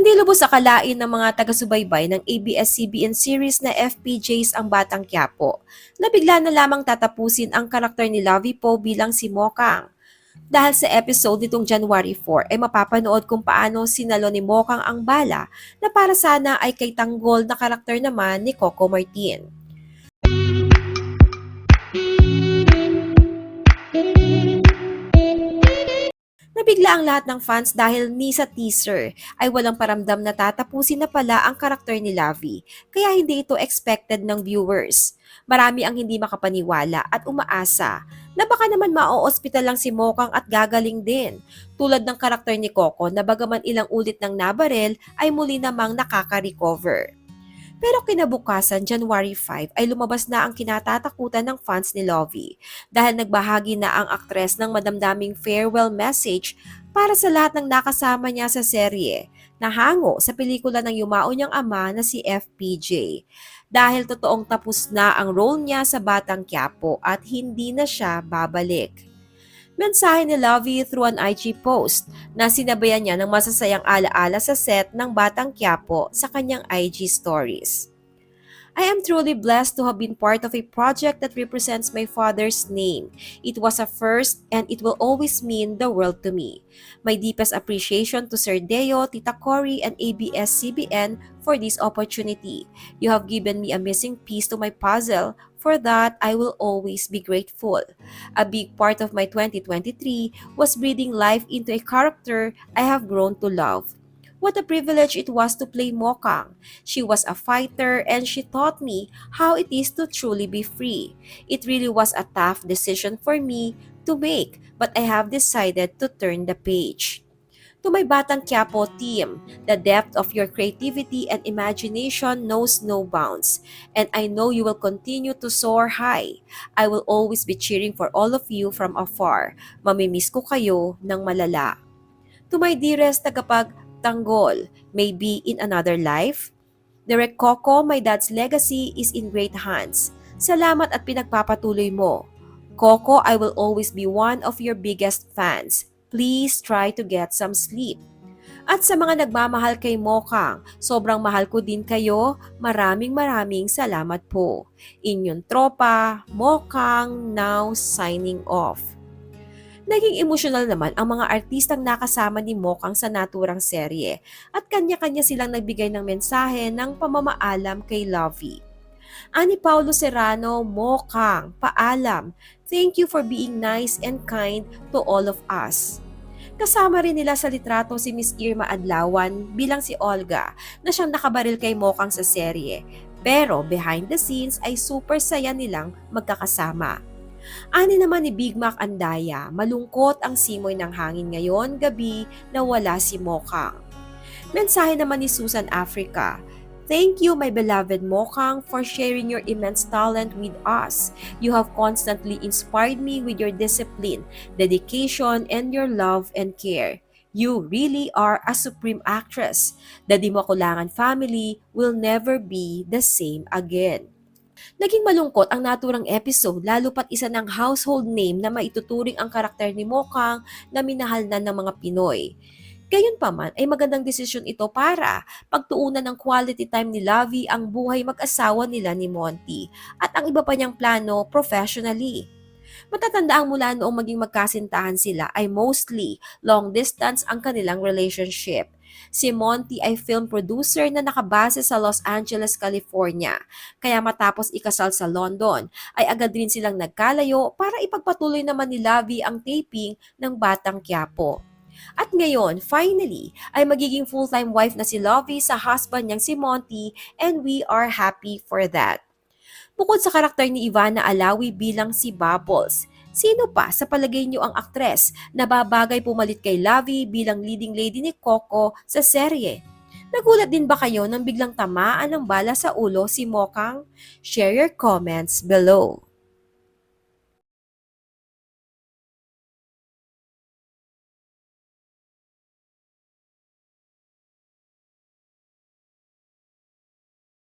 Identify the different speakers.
Speaker 1: Hindi lubos akalain ng mga taga-subaybay ng ABS-CBN series na FPJs ang Batang Quiapo na bigla na lamang tatapusin ang karakter ni Lovey Poe bilang si Mokang. Dahil sa episode nitong January 4 ay mapapanood kung paano sinalo ni Mokang ang bala na para sana ay kay Tanggol na karakter naman ni Coco Martin. Nabigla ang lahat ng fans dahil ni sa teaser ay walang paramdam na tatapusin na pala ang karakter ni Lavi, kaya hindi ito expected ng viewers. Marami ang hindi makapaniwala at umaasa na baka naman mao-ospital lang si Mokang at gagaling din, tulad ng karakter ni Coco na bagaman ilang ulit ng nabarel ay muli namang nakaka-recover. Pero kinabukasan, January 5, ay lumabas na ang kinatatakutan ng fans ni Lovey dahil nagbahagi na ang aktres ng madamdaming farewell message para sa lahat ng nakasama niya sa serye na hango sa pelikula ng yumao niyang ama na si FPJ. Dahil totoong tapos na ang role niya sa Batang Quiapo at hindi na siya babalik. Mensahe ni Lovey through an IG post na sinabayan niya ng masasayang alaala sa set ng Batang Quiapo sa kanyang IG stories. I am truly blessed to have been part of a project that represents my father's name. It was a first and it will always mean the world to me. My deepest appreciation to Sir Deo, Tita Cory, and ABS-CBN for this opportunity. You have given me a missing piece to my puzzle. For that, I will always be grateful. A big part of my 2023 was breathing life into a character I have grown to love. What a privilege it was to play Mokang. She was a fighter and she taught me how it is to truly be free. It really was a tough decision for me to make, but I have decided to turn the page. To my Batang Quiapo team, the depth of your creativity and imagination knows no bounds, and I know you will continue to soar high. I will always be cheering for all of you from afar. Mamimiss ko kayo ng malala. To my dearest tagapag Tanggol, maybe in another life? Direk Coco, my dad's legacy is in great hands. Salamat at pinagpapatuloy mo. Coco, I will always be one of your biggest fans. Please try to get some sleep. At sa mga nagmamahal kay Mokang, sobrang mahal ko din kayo. Maraming maraming salamat po. Inyong tropa, Mokang, now signing off. Naging emosyonal naman ang mga artistang nakasama ni Mokang sa naturang serye at kanya-kanya silang nagbigay ng mensahe ng pamamaalam kay Lovey. Ani Paulo Serrano, Mokang, paalam. Thank you for being nice and kind to all of us. Kasama rin nila sa litrato si Miss Irma Adlawan bilang si Olga na siyang nakabaril kay Mokang sa serye. Pero behind the scenes ay super saya nilang magkakasama. Ani naman ni Big Mac Andaya, malungkot ang simoy ng hangin ngayon gabi na wala si Mokang. Mensahe naman ni Susan Africa, Thank you, my beloved Mokang, for sharing your immense talent with us. You have constantly inspired me with your discipline, dedication, and your love and care. You really are a supreme actress. The Dimakulangan family will never be the same again. Naging malungkot ang naturang episode lalo pat isa ng household name na maituturing ang karakter ni Mokang na minahal na ng mga Pinoy. Gayunpaman ay magandang desisyon ito para pagtuunan ng quality time ni Lavi ang buhay mag-asawa nila ni Monty at ang iba pa niyang plano professionally. Matatanda ang mula noong maging magkasintahan sila ay mostly long distance ang kanilang relationship. Si Monty ay film producer na nakabase sa Los Angeles, California. Kaya matapos ikasal sa London, ay agad rin silang nagkalayo para ipagpatuloy naman ni Lavi ang taping ng Batang Quiapo. At ngayon, finally, ay magiging full-time wife na si Lovey sa husband niyang si Monty and we are happy for that. Bukod sa karakter ni Ivana Alawi bilang si Bubbles, sino pa sa palagay niyo ang aktres na babagay pumalit kay Lavi bilang leading lady ni Coco sa serye? Nagulat din ba kayo nang biglang tamaan ng bala sa ulo si Mokang? Share your comments below.